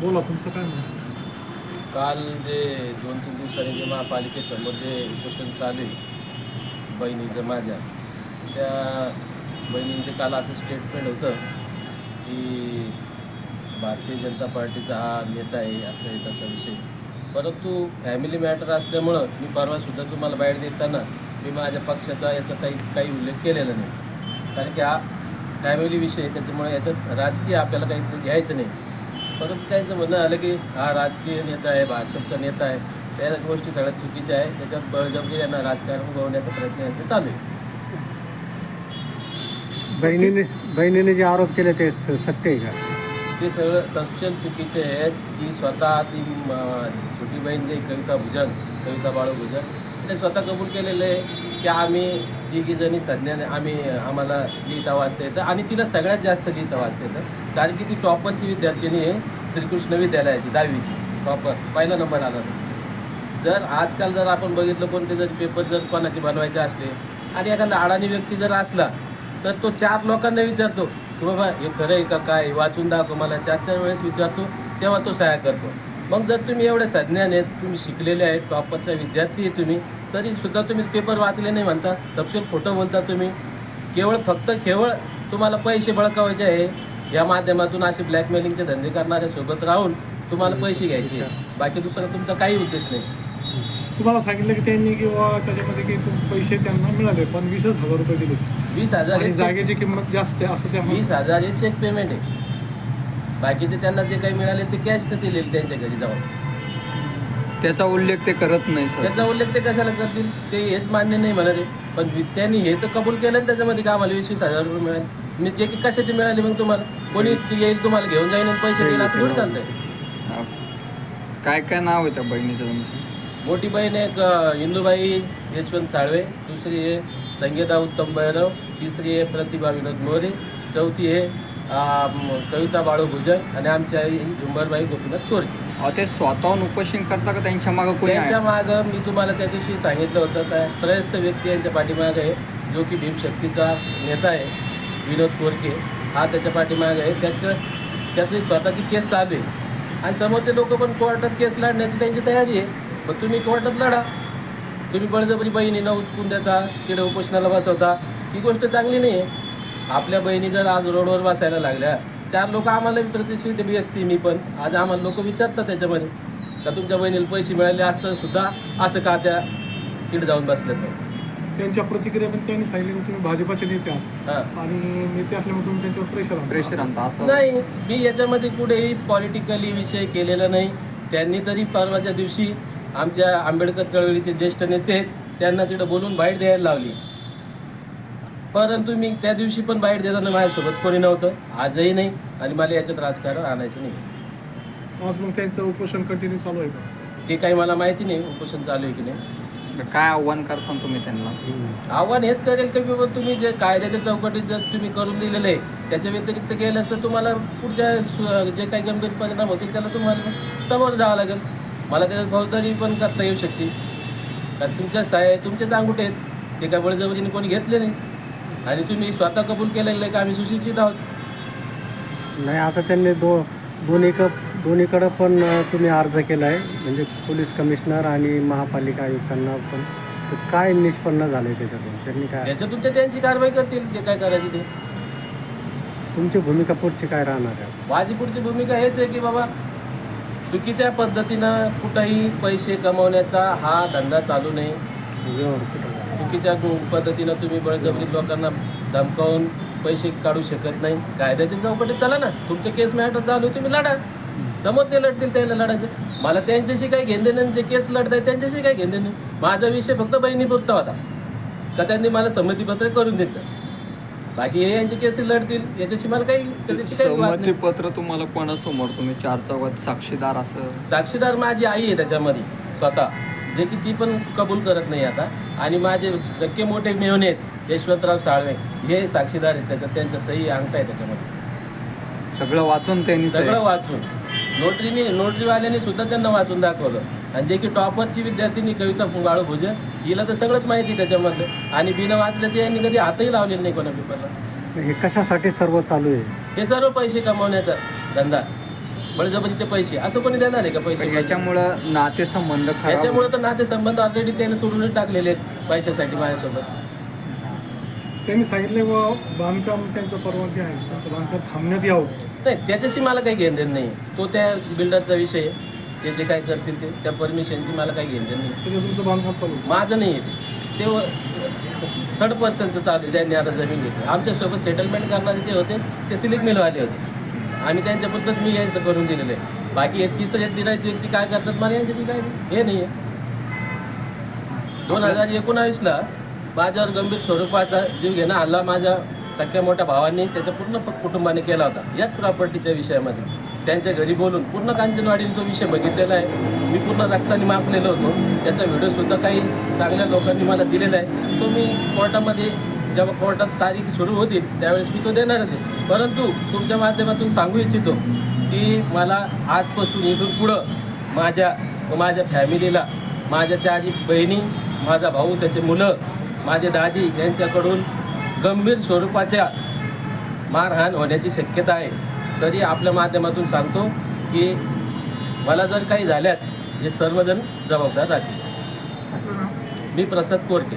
बोला तुमचं काय म्हणणं काल जे दोन तीन दिवसांनी जे महापालिकेसमोर जे उपोषण चालू आहे बहिणीचं माझ्या त्या बहिणींचे काल असं स्टेटमेंट होतं की भारतीय जनता पार्टीचा हा नेता आहे असं आहे तसा विषय परंतु फॅमिली मॅटर असल्यामुळं मी परवासुद्धा तुम्हाला बाहेर देताना मी माझ्या पक्षाचा याचा काही काही उल्लेख केलेला नाही. कारण की हा फॅमिली विषय त्याच्यामुळे याच्यात राजकीय आपल्याला काही घ्यायचं नाही. परंतु त्यांचं म्हणणं आलं की हा राजकीय नेता आहे भाजपचा नेता आहे त्या गोष्टी सगळ्यात चुकीच्या आहे त्याच्यात बळजबरी यांना राजकारण उगवण्याचा प्रयत्न यांचे चालू आहे. बहिणीने बहिणीने जे आरोप केले ते सत्य आहे का? ते सगळं सक्षम चुकीचे आहेत की स्वतः ती म, छोटी बहीण जे कविता भुजन कविता बाळू भुजन ते स्वतः कबूल केलेलं आहे की आम्ही तिघी जणी सज्ञाने आम्ही आम्हाला लिहिता वाचता येतं आणि तिला सगळ्यात जास्त लिहिता वाचता येतं. कारण की ती टॉपरची विद्यार्थिनी आहे श्रीकृष्ण विद्यालयाची दहावीची. टॉपर पहिला नंबर आला जर आजकाल जर आपण बघितलं कोणते जर पेपर जर कोणाचे बनवायचे असले आणि एखादा अडाणी व्यक्ती जर असला तर तो चार लोकांना विचारतो की बाबा हे खरं आहे का काय? वाचून दाखव मला. चार चार वेळेस विचारतो तेव्हा तो सहाय्य करतो. मग जर तुम्ही एवढे सज्ञान आहेत तुम्ही शिकलेले आहेत टॉपरचा विद्यार्थी आहे तुम्ही तरी सुद्धा तुम्ही पेपर वाचले नाही म्हणता. सबसेल खोटं बोलता तुम्ही. केवळ फक्त केवळ तुम्हाला पैसे बळकावायचे आहे. या माध्यमातून असे ब्लॅकमेलिंगचे धंदे करणाऱ्या सोबत राहून तुम्हाला पैसे घ्यायचे. बाकी दुसरा तुमचा काही उद्देश नाही. तुम्हाला सांगितलं की त्यांनी किंवा त्याच्यामध्ये की तुम- पैसे त्यांना मिळाले पण वीसच हजार रुपये दिले. वीस हजार जागेची किंमत जास्त आहे असं त्या वीस हजार हे चेक पेमेंट आहे. बाकीचे त्यांना जे काही मिळाले ते कॅश तर दिलेले त्यांच्या घरी जाऊन. त्याचा उल्लेख ते करत नाही सर. त्याचा उल्लेख ते कशाला करतील? ते हेच मान्य नाही म्हणत आहे. पण त्यांनी हे तर कबूल केलं त्याच्यामध्ये का आम्हाला वीस वीस हजार रुपये मिळाले? मी जे की कशाचे मिळाले मग तुम्हाला? कोणी येईल तुम्हाला घेऊन जाईन आणि पैसे देईल असं थोडी चालतंय. काय काय नाव आहे त्या बहिणीचं तुमचं? मोठी बहीण एक अ, इंदुबाई यशवंत साळवे दुसरी आहे संगीता उत्तम भैरव तिसरी आहे प्रतिभा विनोद मोरे चौथी आहे अ, कविता बाळू भुजन आणि आमची आई झुंबरबाई गोपीनाथ कोरे. अहो ते स्वतःहून उपोषण करता का त्यांच्या मागं कोणी त्यांच्या मागं मी तुम्हाला त्या दिवशी सांगितलं होतं काय त्रयस्थ व्यक्ती यांच्या पाठीमागे आहे जो की भीमशक्तीचा नेता आहे. विनोद कोरके हा त्याच्या पाठीमागे आहे. त्याचं त्याची स्वतःची केस चालू आहे. आणि समोरचे लोक पण कोर्टात केस लढण्याची त्यांची तयारी आहे. पण तुम्ही कोर्टात लढा. तुम्ही बळजबरी बहिणीला उचकून देता तिकडे उपोषणाला बसवता. ही गोष्ट चांगली नाही आहे. आपल्या बहिणी जर आज रोडवर बसायला लागल्या चार लोक आम्हाला प्रतिष्ठित व्यक्ती मी पण. आज आम्हाला लोक विचारतात त्याच्यामध्ये. का तुमच्या बहिणीला पैसे मिळाले असतं सुद्धा असं का त्या तिकडे जाऊन बसल्या तर त्यांच्या प्रतिक्रिया पण त्यांनी सांगितली की तुम्ही भाजपाचे नेते आहात. हां. आणि नेते असल्यामुळे तुम्ही त्यांच्यावर प्रेशर आणता. प्रेशर आणता असं नाही मी याच्यामध्ये कुठेही पॉलिटिकली विषय केलेला नाही. त्यांनी तरी परवाच्या दिवशी आमच्या आंबेडकर चळवळीचे ज्येष्ठ नेते आहेत, त्यांना तिथं बोलून बाईट द्यायला लावली. परंतु मी त्या दिवशी पण बाईट देताना माझ्यासोबत कोणी नव्हतं आजही नाही आणि मला याच्यात राजकारण आणायचं नाही. आज मग त्यांचं उपोषण कंटिन्यू चालू आहे का? ते काही मला माहिती नाही उपोषण चालू आहे की नाही. काय आव्हान करसान तुम्ही त्यांना? आव्हान हेच करेल की बाबा तुम्ही जे कायद्याच्या चौकटीत जर तुम्ही करून दिलेलं आहे त्याच्या व्यतिरिक्त गेल्यास तर तुम्हाला पुढच्या सु- जे काही गंभीर परिणाम होतील त्याला तुम्हाला समोर जावं लागेल. मला त्याच्यात फौजदारी पण करता येऊ शकते. कारण तुमच्या साय तुमचेच अंगुठे आहेत ते काय बळजबरीने कोणी घेतले नाही. आणि तुम्ही स्वतः कबूल केलेलं आहे का आम्ही सुशिक्षित आहोत. नाही आता त्यांनी दो दोन्ही क दोन्हीकडं पण तुम्ही अर्ज केला आहे म्हणजे पोलीस कमिशनर आणि महापालिका आयुक्तांना पण. तर काय निष्पन्न झालं आहे त्याच्यातून? त्यांनी काय? त्याच्यातून ते त्यांची कारवाई करतील जे काय करायची ते. तुमची भूमिका पुढची काय राहणार आहे? माझी पुढची भूमिका हेच आहे की बाबा चुकीच्या पद्धतीनं कुठंही पैसे कमवण्याचा हा धंदा चालू नये. व्यवहार कुठं? चुकीच्या पद्धतीनं तुम्ही बळजबरीत लोकांना धमकावून पैसे काढू शकत नाही. कायद्याच्या चौकटीत चला ना. तुमचे केस मॅटर चालू तुम्ही लढा. समोर ते लढतील त्याला लढायचं. मला त्यांच्याशी काही घेणं नाही. जे केस लढत त्यांच्याशी काही घेणं नाही. माझा विषय फक्त बहिणीपुरता होता. का त्यांनी मला संमतीपत्र करून दिलं? बाकी हे यांचे केस लढतील. याच्याशी मला काही त्याच्याशी काही. संमतीपत्र तुम्हाला कोणासमोर? तुम्ही चार चौघात साक्षीदार असं? साक्षीदार माझी आई आहे त्याच्यामध्ये स्वतः. जे की ती पण कबूल करत नाही आता. आणि माझे सख्खे मोठे मेहने आहेत यशवंतराव साळवे हे साक्षीदार आहेत त्याच्यात त्यांच्या सही अंगठा आहे त्याच्यामध्ये. सगळं वाचून त्यांनी सगळं वाचून. नोटरीने नोटरीवाल्याने सुद्धा त्यांना वाचून दाखवलं. आणि जे की टॉपरची विद्यार्थिनी कविता बाळू भुजे हिला तर सगळंच माहिती आहे त्याच्यामधलं. आणि बिना वाचल्याचे यांनी कधी हातही लावलेले नाही कोणा पेपरला. हे कशासाठी सर्व चालू आहे? हे सर्व पैसे कमवण्याचा धंदा. बळजबरीचे पैसे असं कोणी देणार आहे का पैसे? याच्यामुळं नातेसंबंध खराब याच्यामुळे तर नातेसंबंध ऑलरेडी त्याने तोडूनच टाकलेले आहेत पैशासाठी माझ्यासोबत. त्यांनी सांगितले व बांधकाम त्यांचं परवानगी आहे. त्यांचं बांधकाम थांबण्यात यावं. नाही त्याच्याशी मला काही घेणं देणं नाही. तो त्या बिल्डरचा विषय आहे. ते जे काय करतील ते त्या परमिशनची मला काही घेणं देणं नाही. तुमचं बांधकाम चालू आहे. माझं नाही आहे. ते ते थर्ड पर्सनचं चालू आहे, ज्यांनी आता जमीन घेतली. आमच्यासोबत सेटलमेंट करणारे जे होते ते सिलिक मिलवाले होते. आणि त्यांच्याबद्दल मी यांचं करून दिलेलं आहे. बाकी हे तिसरे दिरायचे व्यक्ती काय करतात मला यांच्याशी काय हे नाही आहे. दोन हजार एकोणावीसला माझ्यावर गंभीर स्वरूपाचा जीव घेणं हल्ला माझ्या सख्या मोठ्या भावांनी त्याच्या पूर्ण कुटुंबाने केला होता. याच प्रॉपर्टीच्या विषयामध्ये. त्यांच्या घरी बोलून पूर्ण कांचनवाडीने तो विषय बघितलेला आहे. मी पूर्ण रक्ताने मापलेलो होतो. त्याचा व्हिडिओसुद्धा काही चांगल्या लोकांनी मला दिलेला आहे. तो मी कोर्टामध्ये जेव्हा कोर्टात तारीख सुरू होतील त्यावेळेस मी तो देणारच आहे. परंतु तुमच्या माध्यमातून सांगू इच्छितो की मला आजपासून इथून पुढं माझ्या माझ्या फॅमिलीला माझ्या चारी बहिणी माझा भाऊ त्याचे मुलं माझे दाजी यांच्याकडून गंभीर स्वरूपाच्या मारहाण होण्याची शक्यता आहे. तरी आपल्या माध्यमातून सांगतो की मला जर काही झाल्यास हे सर्वजण जबाबदार राहतील. मी प्रसाद कोरके.